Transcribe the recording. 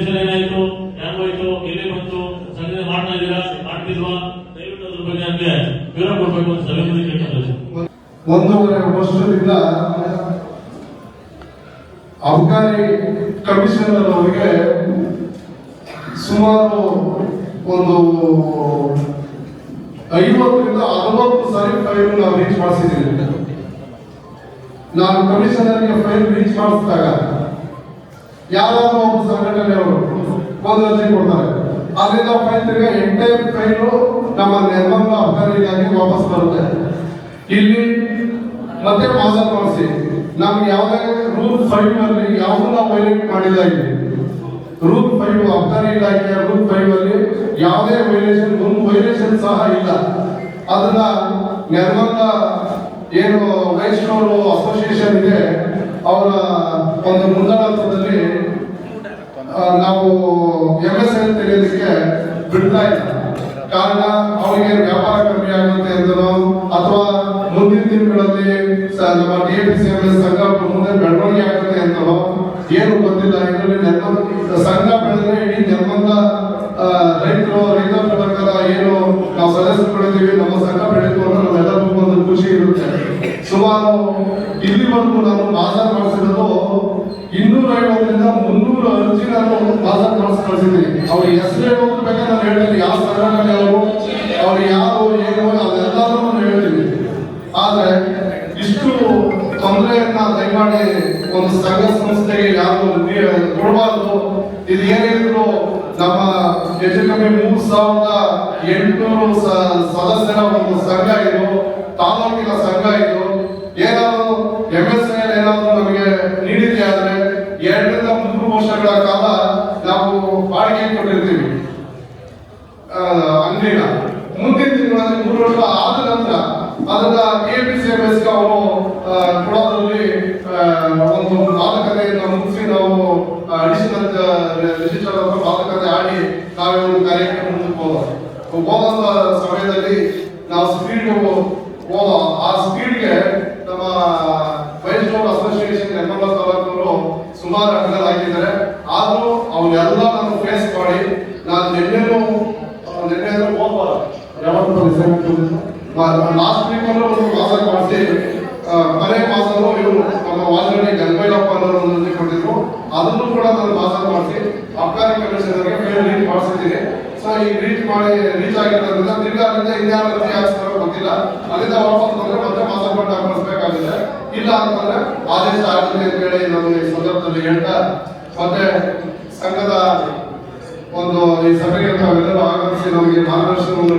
Application ಏನಾಯ್ತು? ಹೆಂಗೋಯ್ತು ಎಲ್ಲಿ ಬಂತು? ಸಂಘಟನೆ ಮಾಡ್ತಾ ಇದ್ದೀರಾ? ಮಾಡ್ತಿಲ್ವಾ? ದಯವಿಟ್ಟು ಬಗ್ಗೆ ವಿವರ ಕೊಡ್ಬೇಕು ಅಂತ ಸಭೆ ಮುಂದೆ ಕೇಳ್ತಾರೆ ಒಂದೂವರೆ ವರ್ಷದಿಂದ ಅಬ್ಕಾರಿ ಕಮಿಷನರ್ ಅವರಿಗೆ ಸುಮಾರು ಒಂದು ಐವತ್ತರಿಂದ ಅರವತ್ತು ಸಾರಿ ಫೈಲ್ ನಾವು ರೀಚ್ ಮಾಡಿಸಿದ್ದೀನಿ ನಾನು ಕಮಿಷನರ್ಗೆ ಫೈಲ್ ರೀಚ್ ಮಾಡಿಸಿದಾಗ ಯಾರಾದ್ರೂ ಒಂದು ಕೊಡ್ತಾರೆ. ಅದರಿಂದ ಫೈಲ್ ತಿರ್ಗಾ ಎಂಟೈರ್ ಫೈಲು ನಮ್ಮ ನಿರ್ಮಲ ಅಬ್ಕಾರಿಗಾಗಿ ವಾಪಸ್ ಬರುತ್ತೆ. ಇಲ್ಲಿ ಮತ್ತೆ ಮಾಸಲ್ ಮಾಡಿಸಿ ನಮ್ಗೆ ಯಾವುದೇ ರೂಲ್ ಫೈವ್ ಅಲ್ಲಿ ಯಾವುದು ವೈಲೇಟ್ ಮಾಡಿಲ್ಲ ಇಲ್ಲಿ. ರೂಲ್ ಫೈವ್ ಅಬ್ಕಾರಿ ಇಲಾಖೆಯ ರೂಲ್ ಫೈವ್ ಅಲ್ಲಿ ಯಾವುದೇ ವೈಲೇಷನ್ ಒಂದು ವೈಲೇಷನ್ ಸಹ ಇಲ್ಲ. ಅದನ್ನ ನಿರ್ಮಲ ಏನು ವೈಷ್ಣವರು ಅಸೋಸಿಯೇಷನ್ ಇದೆ ಅವರ ಒಂದು ಮುಂದಾಳತ್ವದಲ್ಲಿ ಆ, ನಾವು ಎಂ ಎಸ್ ಎಲ್ ತೆಗೆಯೋದಕ್ಕೆ ಬಿಡ್ತಾ ಇಲ್ಲ. ಕಾರಣ ಅವರಿಗೆ ವ್ಯಾಪಾರ ಕಮ್ಮಿ ಆಗುತ್ತೆ ಅಂತಲೋ ಅಥವಾ ಮುಂದಿನ ದಿನಗಳಲ್ಲಿ ನಮ್ಮ ಡಿ ಎ ಸಿ ಸಂಘ ಮುಂದೆ ಬೆಳವಣಿಗೆ ಆಗುತ್ತೆ ಅಂತನೋ ಏನು ಗೊತ್ತಿಲ್ಲ. ಇದರಲ್ಲಿ ನಿರ್ಬಂಧ ಸಂಘ ಬೆಳೆದ್ರೆ ಇಡೀ ನಿರ್ಬಂಧ ರೈತರು ರೈತ ಪ್ರಕಾರ ಏನು ನಾವು ಸದಸ್ಯರು ಬೆಳಿತೀವಿ ನಮ್ಮ ಸಂಘ ಬೆಳೀತು ಅಂದ್ರೆ ನಮ್ಮೆಲ್ಲರಿಗೂ ಒಂದು ಖುಷಿ ಇರುತ್ತೆ. ಸುಮಾರು ಇಲ್ಲಿವರೆಗೂ ನಾನು ಬಾಜಾರ್ ಮಾಡಿಸಿರೋದು ಇನ್ನೂರ ಐವತ್ತರಿಂದ ಮುನ್ನೂರು ಅರ್ಜಿ ನಾನು ಬಾಜಾರ್ ಮಾಡಿಸಿ ಕಳಿಸಿದ್ದೀನಿ. ಅವ್ರ ಹೆಸರು ಬಗ್ಗೆ ನಾನು ಹೇಳ್ತೀನಿ ಯಾವ ಸಂಘಟನೆ ಅವರು ಅವ್ರು ಯಾರು, ಏನು ಅದೆಲ್ಲರೂ ನಾನು ಹೇಳ್ತೀನಿ. ಆದ್ರೆ, ಇಷ್ಟು ತೊಂದರೆಯನ್ನ ದಯಮಾಡಿ ಒಂದು ಸಂಘ ಸಂಸ್ಥೆಗೆ ಯಾರು ಕೊಡಬಾರ್ದು. ಇದು ಏನಿದ್ರು ನಮ್ಮ ಹೆಚ್ಚು ಕಮ್ಮಿ ಮೂರು ಸಾವಿರದ ಎಂಟುನೂರು ಸದಸ್ಯರ ಒಂದು ಸಂಘ ಇದು, ತಾಲೂಕಿನ ಸಂಘ ಇದು. ಏನಾದ್ರು ಎಂ ಎಸ್ ಏನಾದ್ರು ನಮಗೆ ನೀಡಿದೆ ಆದ್ರೆ, ಎರಡರಿಂದ ಮೂರು ವರ್ಷಗಳ ಕಾಲ ನಾವು ಬಾಡಿಗೆ ಕೊಟ್ಟಿರ್ತೀವಿ. ಅಂಗಡಿನ ಮುಂದಿನ ದಿನಗಳಲ್ಲಿ ಮೂರು ವರ್ಷ ಆದ ನಂತರ ಅದನ್ನ ಕೆಪಿಸಿಎಂಎಸ್ ಅವರು ಆ, ಕೊಡೋದ್ರಲ್ಲಿ ಆ, ಒಂದು ಮಾತುಕತೆಯನ್ನು ಮುಗಿಸಿ ನಾವು ಅಡಿಷನಲ್ ರಿಜಿಸ್ಟರ್ ಅವರು ಮಾತುಕತೆ ಆಡಿ ನಾವೇ ಒಂದು ಕಾರ್ಯಕ್ರಮ ಮುಂದಕ್ಕೆ ಹೋದ ಸಮಯದಲ್ಲಿ ನಾವು ಸ್ಪೀಡ್ ಹೋದ ಆ ಸ್ಪೀಡ್ಗೆ ನಮ್ಮ ಮೈಸೂರು ಅಸೋಸಿಯೇಷನ್ ನಿರ್ಮಲಾ ತಾಲೂಕವರು ಸುಮಾರು ಅಡ್ಡಲ್ ಆದರೂ ಅವನ್ನೆಲ್ಲ ನಾನು ಫೇಸ್ ಮಾಡಿ ನಾನು ಎಲ್ಲೆಲ್ಲೂ ಅಲ್ಲೂ ಒಂದು ಮಾಸ ಮಾಡಿಸಿ ಮನೆ ಮಾಸಲು ಇವರು ನಮ್ಮ ವಾಸಣಿ ಗಂಗೈಲಪ್ಪ ಅನ್ನೋರು ಒಂದು ಅದನ್ನು ಕೂಡ ನಾನು ಮಾಸ ಮಾಡಿಸಿ ಅಬ್ಕಾರಿ ಕಮಿಷನರ್ಗೆ ಸೊ ಈ ರೀಚ್ ಮಾಡಿ ರೀಚ್ ಆಗಿರೋದ್ರಿಂದ ತಿರ್ಗಾ ಅಲ್ಲಿಂದ ಇನ್ಯಾರು ಗೊತ್ತಿಲ್ಲ. ಅಲ್ಲಿಂದ ವಾಪಸ್ ಬಂದ್ರೆ ಮತ್ತೆ ಮಾಸ ಕೊಟ್ಟು ಹಾಕಿಸ್ಬೇಕಾಗಿದೆ ಇಲ್ಲ ಅಂತಂದ್ರೆ ಆದೇಶ ಆಗ್ತದೆ ಅಂತ ಹೇಳಿ ನಾನು ಈ ಸಂದರ್ಭದಲ್ಲಿ ಹೇಳ್ತಾ, ಮತ್ತೆ ಸಂಘದ ಒಂದು ಈ ಸಭೆಗೆ ತಾವೆಲ್ಲರೂ ಆಗಮಿಸಿ ನಮಗೆ ಮಾರ್ಗದರ್ಶನವನ್ನು